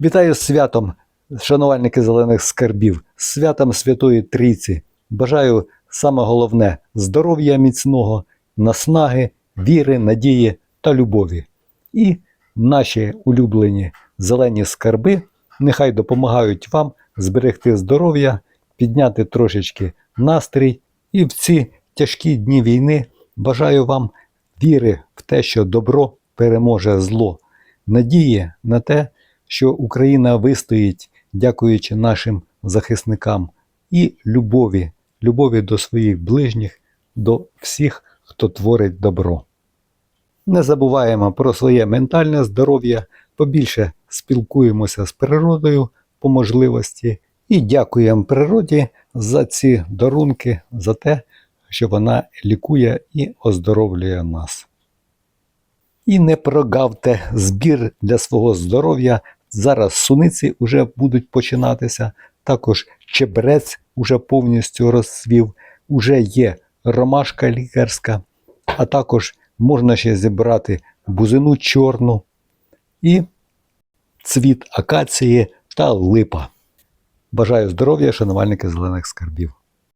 Вітаю святом, шанувальники зелених скарбів, з святом Святої Трійці. Бажаю саме головне здоров'я міцного, наснаги, віри, надії та любові. І наші улюблені зелені скарби нехай допомагають вам зберегти здоров'я, підняти трошечки настрій. І в ці тяжкі дні війни бажаю вам віри в те, що добро переможе зло, надії на те, що Україна вистоїть, дякуючи нашим захисникам, і любові, любові до своїх ближніх, до всіх, хто творить добро. Не забуваємо про своє ментальне здоров'я, побільше спілкуємося з природою по можливості і дякуємо природі за ці дарунки, за те, що вона лікує і оздоровлює нас. І не прогавте збір для свого здоров'я. Зараз суниці вже будуть починатися. Також чебрець уже повністю розцвів, уже є ромашка лікарська, а також можна ще зібрати бузину чорну і цвіт акації та липа. Бажаю здоров'я, шанувальники зелених скарбів.